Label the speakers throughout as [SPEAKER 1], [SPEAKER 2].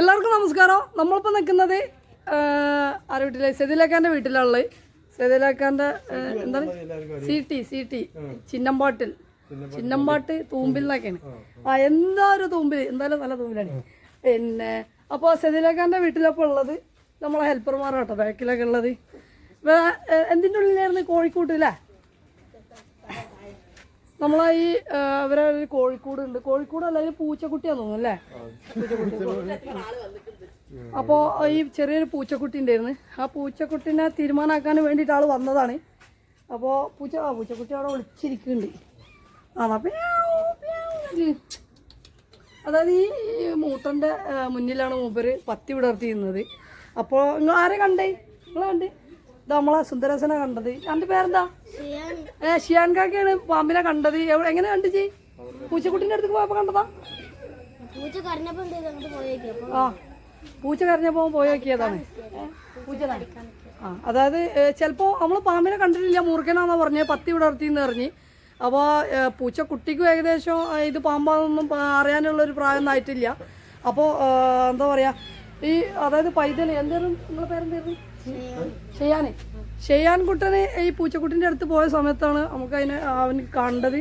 [SPEAKER 1] എല്ലാവർക്കും നമസ്കാരം. നമ്മളിപ്പോൾ നിൽക്കുന്നത് ആരുടെ വീട്ടിലെ? സെതിലാക്കാന്റെ വീട്ടിലുള്ളത് സെതിലാക്കാന്റെ എന്താണ്? C T C T. ചിന്നമ്പാട്ടിൽ. ചിന്നമ്പാട്ട് തൂമ്പിൽ നിന്നൊക്കെയാണ് ആ എന്താ ഒരു തൂമ്പിൽ എന്തായാലും നല്ല തൂമ്പിലാണ്. പിന്നെ അപ്പോൾ സെതിലാക്കാന്റെ വീട്ടിലപ്പോൾ ഉള്ളത് നമ്മളെ ഹെൽപ്പർമാരാണ് കേട്ടോ ബാക്കിലൊക്കെ ഉള്ളത്. എന്തിന്റെ ഉള്ളിലായിരുന്നു? കോഴിക്കോട്ടില്ലേ നമ്മളെ ഈ അവരെ കോഴിക്കൂട് ഉണ്ട് കോഴിക്കോട് അല്ല ഇത് പൂച്ചക്കുട്ടിയാന്ന് തോന്നുന്നു അല്ലേ? അപ്പോ ഈ ചെറിയൊരു പൂച്ചക്കുട്ടി ഉണ്ടായിരുന്നു. ആ പൂച്ചക്കുട്ടിനെ തീരുമാനമാക്കാൻ വേണ്ടിയിട്ട് ആൾ വന്നതാണ്. അപ്പോൾ പൂച്ച ആ പൂച്ചക്കുട്ടി അവിടെ വിളിച്ചിരിക്കുന്നുണ്ട് പ്യാവ് അതായത് ഈ മൂത്തന്റെ മുന്നിലാണ് മൂപ്പര് പത്തി വിടർത്തിയിരുന്നത്. അപ്പോ നിങ്ങൾ ആരെ കണ്ടേ? നിങ്ങൾ കണ്ട്? ഇത് നമ്മളെ സുന്ദരസനെ കണ്ടത്. എന്റെ പേരെന്താ? ഏ ഷിയാൻ കാക്കയാണ് പാമ്പിനെ കണ്ടത്. എങ്ങനെ കണ്ടു ചെയ് പൂച്ചക്കുട്ടിന്റെ അടുത്ത് പോയപ്പോൾ കണ്ടതാ?
[SPEAKER 2] പൂച്ച
[SPEAKER 1] ആ പൂച്ച കരഞ്ഞപ്പോൾ പോയി നോക്കിയതാണ് പൂച്ച ആ അതായത് ചിലപ്പോൾ നമ്മൾ പാമ്പിനെ കണ്ടിട്ടില്ല. മുറുക്കനാന്നാ പറഞ്ഞത് പത്തി വിടർത്തിന്ന് പറഞ്ഞ് അപ്പോൾ പൂച്ചക്കുട്ടിക്കും ഏകദേശം ഇത് പാമ്പാണെന്നൊന്നും പ- അറിയാനുള്ള ഒരു പ്രായം ആയിട്ടില്ല അപ്പോൾ എന്താ പറയുക ഈ അതായത് പൈതൽ എന്തായിരുന്നു നിങ്ങളെ പേരെന്തായിരുന്നു? ഷെയ്യാന് ഷെയ്യാൻ കുട്ടന് ഈ പൂച്ചക്കുട്ടിന്റെ അടുത്ത് പോയ സമയത്താണ് നമുക്ക് അതിനെ അവൻ കണ്ടത്.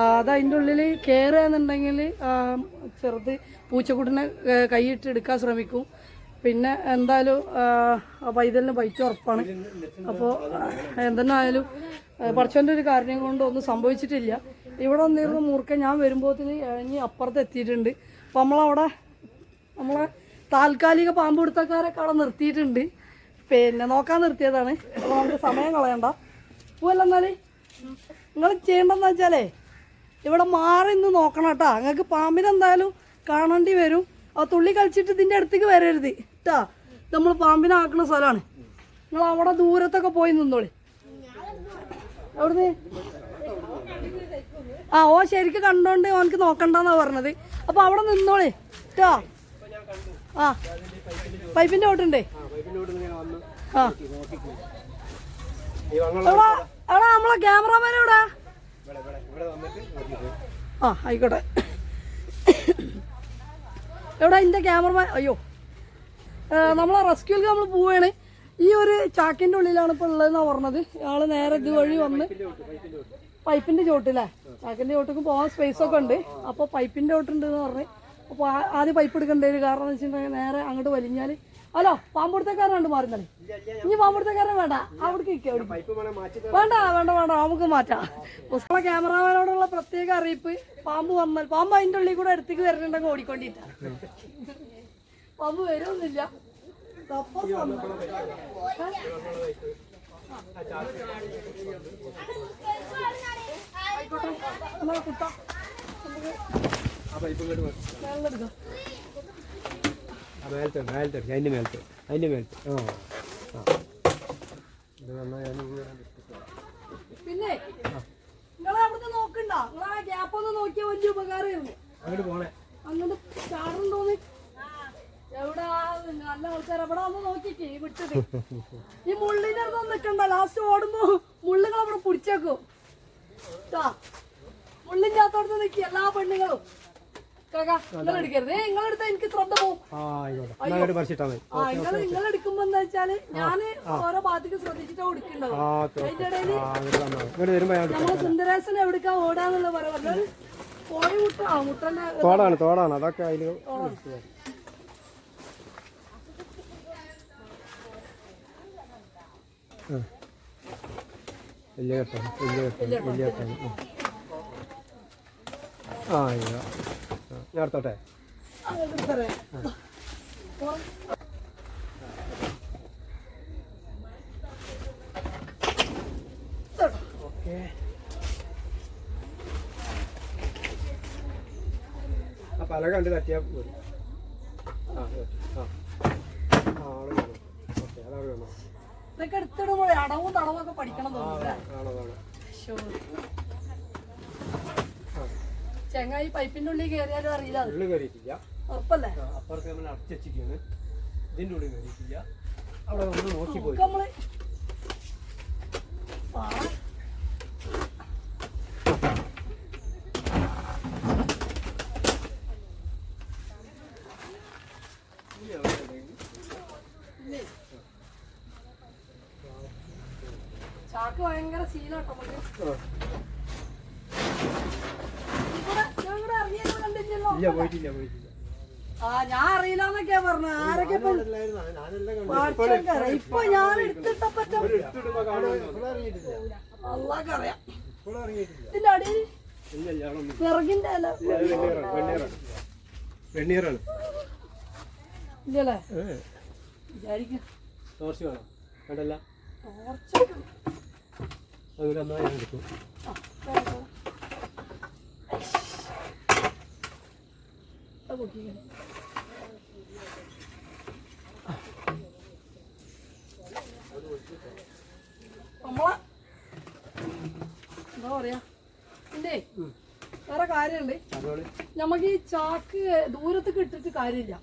[SPEAKER 1] അത് അതിന്റെ ഉള്ളിൽ കയറുക എന്നുണ്ടെങ്കിൽ ചെറുത് പൂച്ചക്കുട്ടിനെ കൈയിട്ട് എടുക്കാൻ ശ്രമിക്കും. പിന്നെ എന്തായാലും പൈതലിന് പൈറ്റ് ഉറപ്പാണ്. അപ്പോൾ എന്തെന്നായാലും പഠിച്ചവന്റെ ഒരു കാര്യം കൊണ്ടൊന്നും സംഭവിച്ചിട്ടില്ല. ഇവിടെ വന്നിരുന്ന മൂർക്ക ഞാൻ വരുമ്പോഴത്തേന് ഇനി അപ്പുറത്ത് എത്തിയിട്ടുണ്ട്. അപ്പോൾ നമ്മളവിടെ നമ്മളെ താൽക്കാലിക പാമ്പ് പിടുത്തക്കാരെ അവിടെ നിർത്തിയിട്ടുണ്ട്. പിന്നെ നോക്കാൻ നിർത്തിയതാണ്. അപ്പോൾ നമുക്ക് സമയം കളയണ്ട. പോവല്ല എന്നാൽ നിങ്ങൾ ചെയ്യേണ്ടതെന്ന് വെച്ചാലേ ഇവിടെ മാറി നിന്ന് നോക്കണം കേട്ടാ. നിങ്ങൾക്ക് പാമ്പിനെന്തായാലും കാണേണ്ടി വരും. ആ തുള്ളി കളിച്ചിട്ട് ഇതിന്റെ അടുത്തേക്ക് വരരുത്. കേട്ടാ നമ്മൾ പാമ്പിനെ ആക്കുന്ന സ്ഥലമാണ് നിങ്ങൾ അവിടെ ദൂരത്തൊക്കെ പോയി നിന്നോളി. അവിടുന്ന് ആ ഓ ശരിക്ക് കണ്ടോണ്ട് ഓനക്ക് നോക്കണ്ടെന്നാ പറഞ്ഞത്. അപ്പൊ അവിടെ നിന്നോളി. കേട്ടോ ആ. പൈപ്പിന്റെ ഓട്ടുണ്ടേ എവിടാ? നമ്മളെ ക്യാമറമാൻ എവിടാ? ആ ആയിക്കോട്ടെ. എവിടെ ഇന്റെ ക്യാമറമാൻ? അയ്യോ. നമ്മളെ റെസ്ക്യൂക്ക് നമ്മൾ പോവുകയാണ് ഈ ഒരു ചാക്കിന്റെ ഉള്ളിലാണ് ഇപ്പോൾ ഉള്ളതെന്നാ പറഞ്ഞത്. ആൾ നേരെ ഇതുവഴി വന്ന് പൈപ്പിന്റെ ചോട്ടില്ലേ ചാക്കിന്റെ ചോട്ടിക്ക് പോകാൻ സ്പേസ് ഒക്കെ ഉണ്ട്. അപ്പോൾ പൈപ്പിന്റെ ചോട്ടുണ്ട് എന്ന് പറഞ്ഞ് അപ്പോൾ ആദ്യം പൈപ്പ് എടുക്കേണ്ടി വരും. കാരണം എന്ന് വെച്ചിട്ടുണ്ടെങ്കിൽ നേരെ അങ്ങോട്ട് വലിഞ്ഞാൽ ഹലോ പാമ്പുടുത്തക്കാരനാണ്ട് മാറുന്നത് ഇനി പാമ്പുടുത്തക്കാരൻ വേണ്ട അവിടേക്ക് നിൽക്കുക വേണ്ട വേണ്ട വേണ്ട നമുക്ക് മാറ്റാം മുസ്ലിം ക്യാമറമാനോടുള്ള പ്രത്യേക അറിയിപ്പ് പാമ്പ് വന്നാൽ പാമ്പ് അതിന്റെ ഉള്ളിൽ കൂടെ അടുത്തേക്ക് വരുന്നുണ്ടെങ്കിൽ ഓടിക്കൊണ്ടിട്ടാ പാമ്പ് വരുമൊന്നുമില്ല തപ്പസ് വന്നു. ആയിക്കോട്ടെ
[SPEAKER 3] മേലത്തെ മേലത്തെ അതിന്റെ മേലത്തെ അതിന്റെ മേലത്തെ ആ ആ. ഇത് വന്നാൽ ഞാൻ
[SPEAKER 1] പിന്നെ നിങ്ങളെ അവിടുന്ന് നോക്കണ്ട. നിങ്ങളെ ഗ്യാപ്പ് ഒന്ന് നോക്കിയാൽ വലിയ ഉപകാരമായിരുന്നു.
[SPEAKER 3] അങ്ങോട്ട് പോണേ.
[SPEAKER 1] അങ്ങോട്ട് ചാടുണ്ടോന്ന്? എവിടാ? നല്ല ആൾക്കാർ എവിടെ ഒന്ന് നോക്കിക്കേ വിട്ടത്. ഈ മുള്ളിന്റെ അടുത്തൊന്നും നിക്കണ്ട. ലാസ്റ്റ് ഓടുമ്പോ മുള്ളുകൾ അവിടെ പിടിച്ചേക്കും. മുള്ളിന്റെ അകത്തോടത്ത് നിൽക്കി എല്ലാ പെണ്ണുങ്ങളും. എടുക്കരുത്. നിങ്ങളെടുത്ത എനിക്ക് ശ്രദ്ധ
[SPEAKER 3] ആ
[SPEAKER 1] നിങ്ങൾ എടുക്കുമ്പോ എന്താ വെച്ചാൽ ഞാൻ ഓരോ ഭാഗത്തേക്ക് ശ്രദ്ധിച്ചിട്ടാ കൊടുക്കണ്ടാവും അതിന്റെ
[SPEAKER 3] ഇടയിൽ
[SPEAKER 1] നമ്മളെ സുന്ദരേശൻ എവിടേക്കാ ഓടാന്നുള്ള പറയാ പറഞ്ഞാൽ കോഴി മുട്ട ആ മുട്ടന്റെ
[SPEAKER 3] തോടാണ് തോടാണ്. അതൊക്കെ അതിൽ വലിയ കെട്ടാണ് വലിയ കെട്ടാണ് വലിയ കെട്ടാണ്. ആ. ഇല്ല ഞാൻ എടുത്തോട്ടെ? ആ. പല കണ്ട് തട്ടിയാൽ പോലും ആ ആ. ആൾ വേണം. ഓക്കെ അതാണ് വേണം.
[SPEAKER 1] ഇതൊക്കെ എടുത്തിടുമ്പോഴേ അടവും തടവും ഒക്കെ പഠിക്കണം തോന്നുന്നില്ല
[SPEAKER 3] വേണം വേണം
[SPEAKER 1] ചെങ്ങായി പൈപ്പിന്റെ ഉള്ളിൽ കയറിയാലും അറിയില്ല. അത്
[SPEAKER 3] ഉള്ളിൽ കയറിയിട്ടില്ല.
[SPEAKER 1] ഉറപ്പല്ലേ?
[SPEAKER 3] ആ, അപ്പുറത്ത് നമ്മൾ അടച്ചിരിക്കുകയാണ് ഇതിന്റെ ഉള്ളിൽ കയറിയിട്ടില്ല. അവിടെ നമ്മൾ നോക്കി പോയി.
[SPEAKER 1] നമുക്ക് നമ്മൾ ഇല്ലേ? ചാക്ക് ഭയങ്കര സീനാട്ടോ നമുക്ക്
[SPEAKER 3] ആ.
[SPEAKER 1] ഇവിടെ ഇവിടെ ഇറങ്ങിയത് കണ്ടില്ലല്ലോ
[SPEAKER 3] ഇല്ല പോയിട്ടില്ല പോയിട്ടില്ല.
[SPEAKER 1] ആ ഞാൻ അറിയില്ലെന്നൊക്കെയാ പറഞ്ഞത്. ആരൊക്കെ ഇപ്പൊ ഞാൻ എടുത്തിട്ടപ്പറ്റ. അള്ളാക്കറിയാം. ഇതിന്റെ അടിയിൽ. വിറകിന്റെ അല്ല
[SPEAKER 3] വെണ്ണീറാണ്.
[SPEAKER 1] ഇല്ലല്ലേ? വിചാരിക്കും.
[SPEAKER 3] ടോർച്ച് വേണം. വേണ്ടല്ല? അതുപോലെ ഞാൻ എടുക്കും.
[SPEAKER 1] ആ, വേണം, വേണം. അത് പൊക്കിക്കോ. നമ്മളെ എന്താ പറയാ? പിന്നെ. വേറെ കാര്യമുണ്ട്. നമുക്ക് ഈ ചാക്ക് ദൂരത്തേക്ക് ഇട്ടിട്ട് കാര്യമില്ല.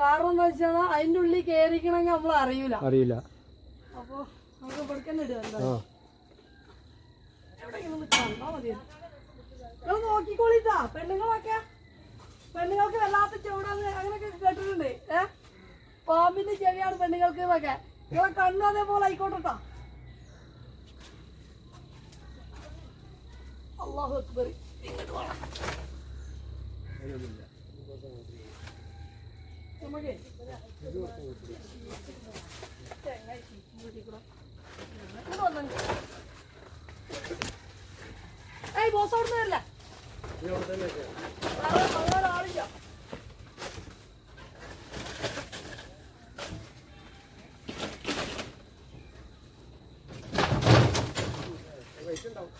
[SPEAKER 1] കാരണം എന്താ വെച്ചാൽ അതിന്റെ ഉള്ളിൽ കയറിക്കണമെങ്കിൽ നമ്മൾ അറിയില്ല
[SPEAKER 3] അറിയില്ല.
[SPEAKER 1] അപ്പൊ നമുക്ക് ഇവിടേക്ക് ഇടുക എവിടെയെങ്കിലും കണ്ടാ മതി നിങ്ങൾ നോക്കിക്കോളിട്ടാ. പെണ്ണുങ്ങളൊക്കെ പെണ്ണുങ്ങൾക്ക് വല്ലാത്ത ചൂടാന്ന് അങ്ങനെയൊക്കെ കേട്ടിട്ടുണ്ട്. ഏ? പാമ്പിന്റെ ചെവിയാണ് പെണ്ണുങ്ങൾക്ക് എന്നൊക്കെ. നിങ്ങളെ കണ്ണു അതേപോലെ ആയിക്കോട്ടെട്ടാ. ഏയ് ബോസ് അവിടെ നിന്ന് വരില്ല
[SPEAKER 3] ഇത് അവിടെ തന്നെ വെച്ചേ.
[SPEAKER 1] വേറെ വേറെ ആളില്ല
[SPEAKER 3] വെയിറ്റ് ഉണ്ടാവും.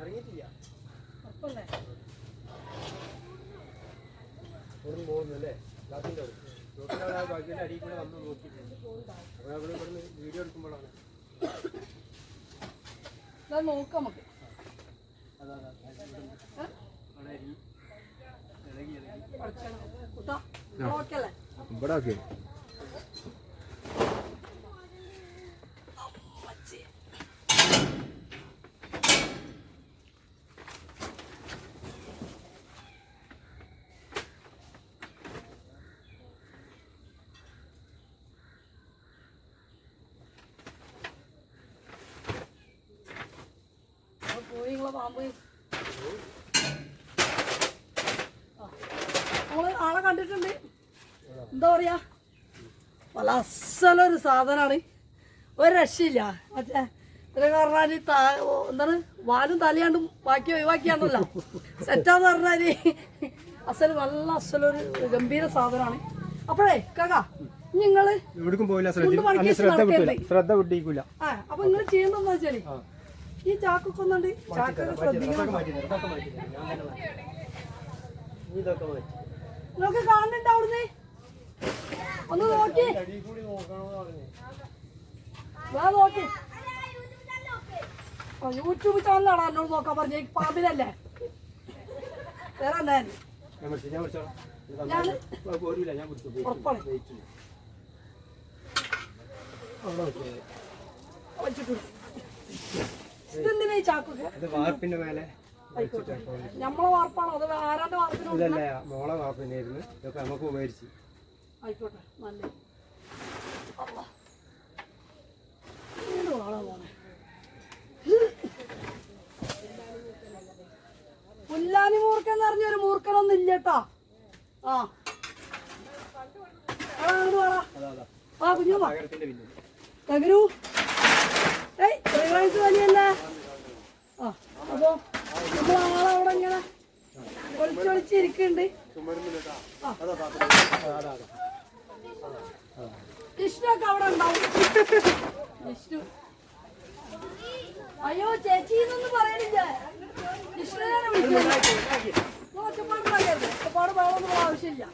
[SPEAKER 3] ഇറങ്ങിയിട്ടില്ല.
[SPEAKER 1] ഉറപ്പല്ലേ
[SPEAKER 3] ഇവിടുന്ന് പോകുന്നല്ലേ ഗ്ലാസിന്റെ അവിടെ ആ ബാക്കിന്റെ അടിയിൽ കൂടെ വന്ന് നോക്കിയിട്ടുണ്ട് അപ്പോൾ അവിടെ ഇവിടുന്ന് വീഡിയോ എടുക്കുമ്പോഴാണ്
[SPEAKER 1] നോക്കാം നമുക്ക്
[SPEAKER 3] അതാ? അവിടെ ഇളകി ഇളകി
[SPEAKER 1] പഠിച്ചേനെ. ഓക്കെ പാമ്പ്. നമ്മൾ ആളെ കണ്ടിട്ടുണ്ട്. എന്താ പറയാ? വല്ല അസലൊരു സാധനമാണ് ഒരു രക്ഷയില്ല. മറ്റേ ഇത്ര പറഞ്ഞാൽ എന്താണ്? വാലും തലയാണ്ടും ബാക്കി ഒഴിവാക്കിയാണല്ലോ. സെറ്റാന്ന് പറഞ്ഞാൽ അസൽ നല്ല അസലൊരു ഗംഭീര സാധനമാണ് അപ്പോഴേ കാക്കാ നിങ്ങൾ
[SPEAKER 3] എവിടേക്കും പോയില്ല ശ്രദ്ധ
[SPEAKER 1] മടക്കി
[SPEAKER 3] അന്ന് ശ്രദ്ധ
[SPEAKER 1] നടക്കരുത്.
[SPEAKER 3] വിട്ടിരിക്കൂല
[SPEAKER 1] ആ അപ്പൊ നിങ്ങൾ ചെയ്യുന്നതെന്ന്
[SPEAKER 3] വെച്ചാൽ
[SPEAKER 1] ഈ ചാക്കൊക്കെ ഒന്നുണ്ട്. ചാക്കൊക്കെ ശ്രദ്ധിക്കണം. നിങ്ങൾക്ക് കാണുന്നുണ്ട് അവിടുന്ന്? ഒന്ന് നോക്കി. ഞാൻ നോക്കി. യൂട്യൂബ് ചാനലാണ് എന്നോട് നോക്കാൻ പറഞ്ഞ. പാമ്പിനല്ലേ? വേറെ എന്താ?
[SPEAKER 3] ഞാൻ പിടിച്ചു ഞാൻ പിടിച്ചോളാം ഇത് തന്നാ.
[SPEAKER 1] ഞാൻ
[SPEAKER 3] മതി. ആ, പോരൂല ഞാൻ പിടിച്ചു വെയിറ്റ്
[SPEAKER 1] ഉറപ്പാണ്.
[SPEAKER 3] ചെയ്യ്, വെയിറ്റ് ചെയ്യ്. അവിടെ വെച്ചേ.
[SPEAKER 1] വെച്ചിട്ടുണ്ട്. ഇതെന്തിനാ ഈ ചാക്കൊക്കെ?
[SPEAKER 3] വാർപ്പിന്റെ മേലെ വെച്ചിട്ട്
[SPEAKER 1] നമ്മളെ വാർപ്പാണോ അത് ആരാന്റെ വാർപ്പിനോ
[SPEAKER 3] ഇതല്ല മോളെ വാർപ്പിനായിരുന്നു. ഇതൊക്കെ നമുക്ക് ഉപകരിച്ചു.
[SPEAKER 1] ആയിക്കോട്ടെ നല്ല. പുല്ലാനി മൂർക്കൻ എന്ന് പറഞ്ഞൊരു മൂർക്കനൊന്നും ഇല്ല കേട്ടോ. ആ. ആ, കുഞ്ഞു തകരു. അയ്യോ ചേച്ചി എന്നൊന്നും പറയണില്ല. ആവശ്യമില്ല.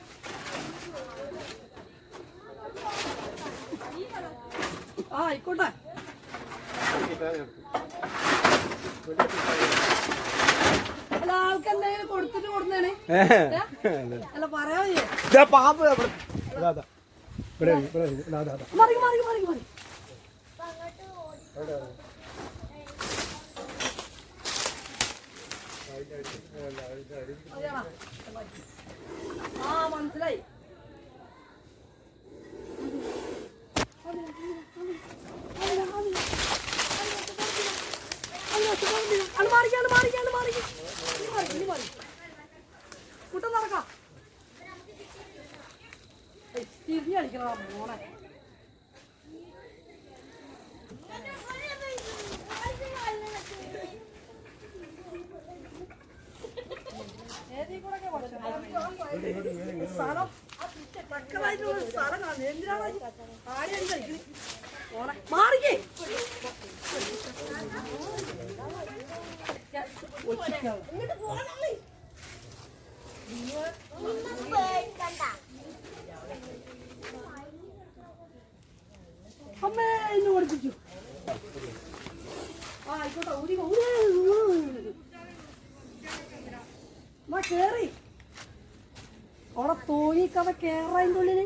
[SPEAKER 1] ആ ആയിക്കോട്ടെ. ആ, മനസ്സിലായി അത് മാറിക്കാം അത് മാറിക്കാം അത് മാറിക്കാം ഇനി മാറി ഇനി മാറി കൂട്ടം നടക്കാം ഏയ്, തിരിഞ്ഞ് കളിക്കണ മോനെ ഏതീ കൂടെയൊക്കെ ഭക്ഷണം? സ്ഥലം ഒരു സ്ഥലം കാണുന്നു. എന്തിനാണ് കളിക്കുന്നത്? മോനെ, മാറിക്കേ. അമ്മേ എന്നെ ഓടിപ്പിച്ചു ആ ആയിക്കോട്ടെ ഊരി ഊരി കേറി അവിടെ തോന്നിക്കവ കേറതിന്റെ ഉള്ളിൽ.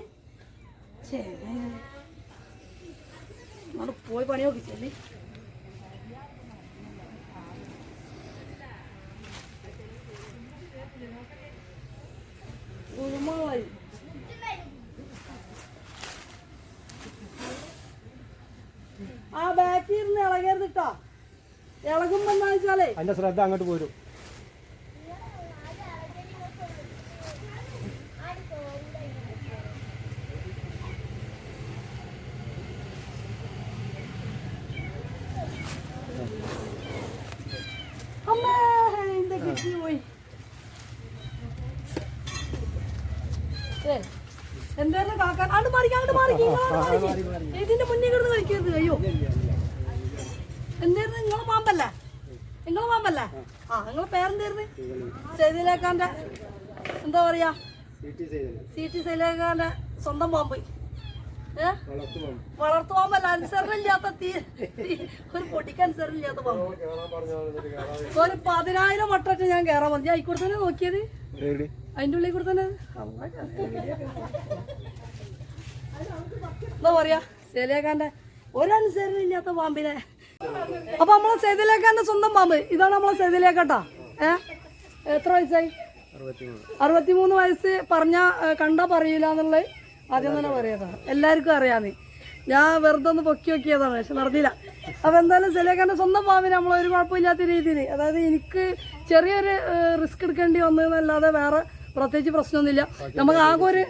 [SPEAKER 1] ചേ നമ്മൾ പോയി പണി നോക്കിച്ചല്ലേ ചെല്ലി ആ ബാക്കിൽ ഇരുന്ന് ഇളകരുത് കേട്ടോ ഇളകുമ്പോ എന്താ വെച്ചാലേ
[SPEAKER 3] അതിന്റെ ശ്രദ്ധ അങ്ങോട്ട് പോരും
[SPEAKER 1] അമ്മേ എന്റെ കിട്ടി പോയി ഇതിന്റെ മുന്നിൽ കിടന്ന് കളിക്കരുത്. അയ്യോ. എന്തായിരുന്നു? നിങ്ങളെ പാമ്പല്ലേ? നിങ്ങളെ പാമ്പല്ലേ? ആ നിങ്ങളെ പേരെന്തായിരുന്നു? സൈതിലേക്കാന്റെ എന്താ പറയാ? സി ടി സൈലേക്കാന്റെ സ്വന്തം പാമ്പ്. വളർത്തു പാമ്പല്ല അനുസരണമില്ലാത്ത തീ ഒരു പൊടിക്ക് അനുസരണമില്ലാത്ത
[SPEAKER 3] കേറാതെ
[SPEAKER 1] ഒരു പതിനായിരം വട്ടൊക്കെ ഞാൻ കയറാൻ മതി ആയിക്കോട്ടെ തന്നെ നോക്കിയത്? അതിന്റെ ഉള്ളിൽ കൂടെ തന്നെ എന്താ പറയാ? സേലിയാക്കാന്റെ ഒരനുസരണം ഇല്ലാത്ത പാമ്പിനെ. അപ്പൊ നമ്മളെ സെതിലേക്കാന്റെ സ്വന്തം പാമ്പ്. ഇതാണ് നമ്മളെ സേതിലേക്കട്ടാ ഏഹ് എത്ര വയസ്സായി?
[SPEAKER 3] അറുപത്തിമൂന്ന്.
[SPEAKER 1] വയസ്സ് പറഞ്ഞ കണ്ടാ പറയൂല എന്നുള്ളത്. ആദ്യം തന്നെ പറയാതാണ് എല്ലാവർക്കും അറിയാന്ന് ഞാൻ വെറുതെ ഒന്ന് പൊക്കി നോക്കിയതാണ് പക്ഷെ നടന്നില്ല. അപ്പൊ എന്തായാലും സെലേക്കാന്റെ സ്വന്തം പാമ്പിന് നമ്മൾ ഒരു കുഴപ്പമില്ലാത്ത രീതിയിൽ അതായത് എനിക്ക് ചെറിയൊരു റിസ്ക് എടുക്കേണ്ടി വന്നതെന്നല്ലാതെ വേറെ പ്രത്യേകിച്ച് പ്രശ്നമൊന്നുമില്ല. നമുക്ക് ആകെ ഒരു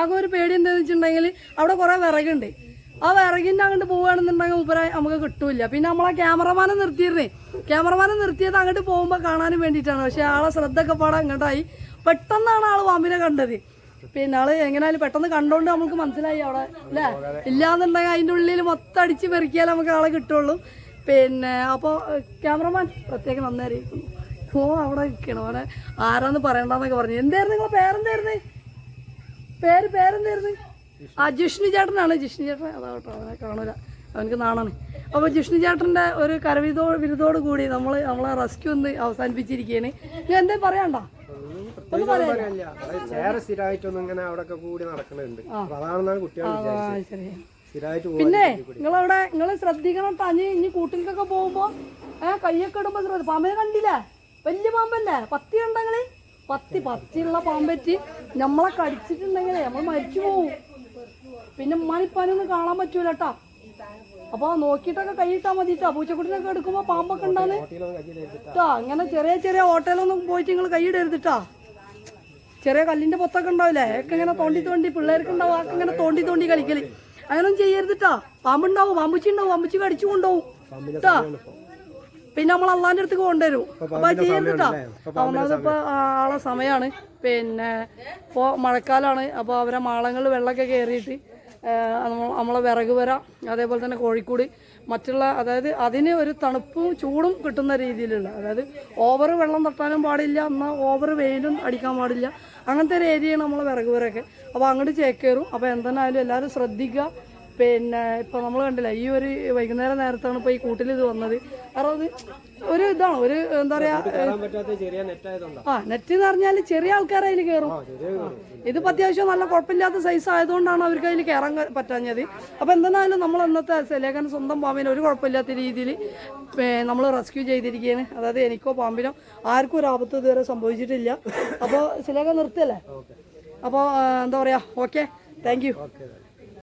[SPEAKER 1] ആകെ ഒരു പേടി എന്താണെന്ന് വെച്ചിട്ടുണ്ടെങ്കിൽ അവിടെ കുറേ വിറകുണ്ട്. ആ വിറകിന്റെ അങ്ങോട്ട് പോവുകയാണെന്നുണ്ടെങ്കിൽ മുപ്പര നമുക്ക് കിട്ടൂല പിന്നെ നമ്മളെ ക്യാമറമാനെ നിർത്തിയിരുന്നേ. ക്യാമറമാനെ നിർത്തിയത് അങ്ങോട്ട് പോകുമ്പോൾ കാണാനും വേണ്ടിയിട്ടാണ്. പക്ഷെ ആളെ ശ്രദ്ധ ഒക്കെ പാടാൻ അങ്ങോട്ടായി. പെട്ടെന്നാണ് ആൾ പാമ്പിനെ കണ്ടത്. പിന്നെ ആൾ എങ്ങനെയാലും പെട്ടെന്ന് കണ്ടോണ്ട് നമുക്ക് മനസ്സിലായി അവിടെ അല്ലേ? ഇല്ലാന്നുണ്ടെങ്കിൽ അതിന്റെ ഉള്ളിൽ മൊത്തം അടിച്ച് പെറുക്കിയാൽ നമുക്ക് ആളെ കിട്ടുള്ളൂ. പിന്നെ അപ്പോൾ ക്യാമറമാൻ പ്രത്യേകം നന്നായിരിക്കുന്നു ഓ അവിടെ നിൽക്കണം അവിടെ ആരാന്ന് പറയണ്ടെന്നൊക്കെ പറഞ്ഞു. എന്തായിരുന്നു നിങ്ങളെ പേരെന്തായിരുന്നു? പേര് പേരെന്തായിരുന്നു? ആ ജിഷ്ണു ചേട്ടനാണ്. ജിഷ്ണു ചേട്ടൻ അതാ കേട്ടോ അവനെ കാണൂല. അവനക്ക് നാണാണ്. അപ്പോൾ ജിഷ്ണു ചേട്ടന്റെ ഒരു കരവിതോ വിരുദോട് കൂടി നമ്മൾ നമ്മളെ റെസ്ക്യൂ ഒന്ന് അവസാനിപ്പിച്ചിരിക്കുകയാണ് ഞാൻ എന്തേ പറയണ്ട ഒന്ന് പറയാം
[SPEAKER 3] ചേര സ്ഥിരമായിട്ടൊന്നും ഇങ്ങനെ അവിടെക്ക കൂടി നടക്കുന്നുണ്ട്. അതാണെന്നാണ് കുട്ടികൾ
[SPEAKER 1] പിന്നെ നിങ്ങളവിടെ നിങ്ങൾ ശ്രദ്ധിക്കണം തനി ഇനി കൂട്ടിലേക്കൊക്കെ പോകുമ്പോ ഏഹ് കയ്യൊക്കെ ഇടുമ്പോ ശ്രദ്ധ പാമ്പിനെ കണ്ടില്ലേ? വലിയ പാമ്പല്ലേ? പത്തി ഉണ്ടെങ്കിൽ പത്തി പത്തിയുള്ള പാമ്പറ്റി നമ്മളെ കടിച്ചിട്ടുണ്ടെങ്കിൽ നമ്മൾ മരിച്ചു പോവും. പിന്നെ ഉമ്മാനിപ്പാനൊന്നും കാണാൻ പറ്റൂല കേട്ടാ അപ്പൊ നോക്കിയിട്ടൊക്കെ കൈയിട്ടാ മതി കേട്ടോ പൂച്ചക്കുട്ടിനൊക്കെ എടുക്കുമ്പോ പാമ്പൊക്കെ ഉണ്ടാന്ന്. അങ്ങനെ ചെറിയ ചെറിയ ഹോട്ടലൊന്നും പോയിട്ട് നിങ്ങൾ കൈയിടരുതിട്ടാ ചെറിയ കല്ലിന്റെ പൊത്തൊക്കെ ഉണ്ടാവില്ലേ? ഒക്കെ ഇങ്ങനെ തോണ്ടി തോണ്ടി പിള്ളേർക്ക് ഉണ്ടാവും ആക്കെ ഇങ്ങനെ തോണ്ടി തോണ്ടി കളിക്കൽ. അങ്ങനൊന്നും ചെയ്യരുതിട്ടാ പാമ്പുണ്ടാവും പാമ്പുച്ചി ഉണ്ടാവും പാമ്പുച്ചി കടിച്ചു കൊണ്ടുപോകും. കേട്ടാ പിന്നെ നമ്മൾ അള്ളാന്റെ അടുത്ത് കൊണ്ടുവരും. അപ്പൊ അത് ചെയ്യരുതിട്ടാ ഒന്നാമത് ഇപ്പൊ ആളെ സമയമാണ് പിന്നെ ഇപ്പോ മഴക്കാലാണ്. അപ്പൊ അവരെ മാളങ്ങളിൽ വെള്ളമൊക്കെ കയറിയിട്ട് നമ്മളെ വിറക് വര അതേപോലെ തന്നെ കോഴിക്കോട് മറ്റുള്ള അതായത് അതിന് ഒരു തണുപ്പും ചൂടും കിട്ടുന്ന രീതിയിലുള്ള അതായത് ഓവർ വെള്ളം തട്ടാനും പാടില്ല എന്നാൽ ഓവർ വെയിലും അടിക്കാൻ പാടില്ല. അങ്ങനത്തെ ഒരു ഏരിയയാണ് നമ്മളെ വിറക് വരൊക്കെ അപ്പോൾ അങ്ങോട്ട് ചേക്കേറും അപ്പോൾ എന്തെന്നായാലും എല്ലാവരും ശ്രദ്ധിക്കുക. പിന്നെ ഇപ്പൊ നമ്മൾ കണ്ടില്ല ഈ ഒരു വൈകുന്നേരം നേരത്താണ് ഇപ്പോൾ ഈ കൂട്ടിൽ ഇത് വന്നത്. കാരണം അത് ഒരു ഇതാണ് ഒരു എന്താ പറയുക
[SPEAKER 3] ആയതുകൊണ്ടാ.
[SPEAKER 1] ആ നെറ്റ് എന്ന് പറഞ്ഞാൽ ചെറിയ ആൾക്കാരെ അതിൽ കയറും. ഇതിപ്പോൾ അത്യാവശ്യം നല്ല കുഴപ്പമില്ലാത്ത സൈസ് ആയതുകൊണ്ടാണ് അവർക്ക് അതിൽ കയറാൻ പറ്റാഞ്ഞത്. അപ്പോൾ എന്തെന്നാലും നമ്മൾ അന്നത്തെ സെലേഖൻ സ്വന്തം പാമ്പിനെ ഒരു കുഴപ്പമില്ലാത്ത രീതിയിൽ നമ്മൾ റെസ്ക്യൂ ചെയ്തിരിക്കുകയാണ് അതായത് എനിക്കോ പാമ്പിനോ ആർക്കും ഒരു ആപത്ത് ഇതുവരെ സംഭവിച്ചിട്ടില്ല. അപ്പോൾ സെലേഖൻ
[SPEAKER 3] നിർത്തിയല്ലേ?
[SPEAKER 1] അപ്പോൾ എന്താ പറയുക ഓക്കെ. Thank you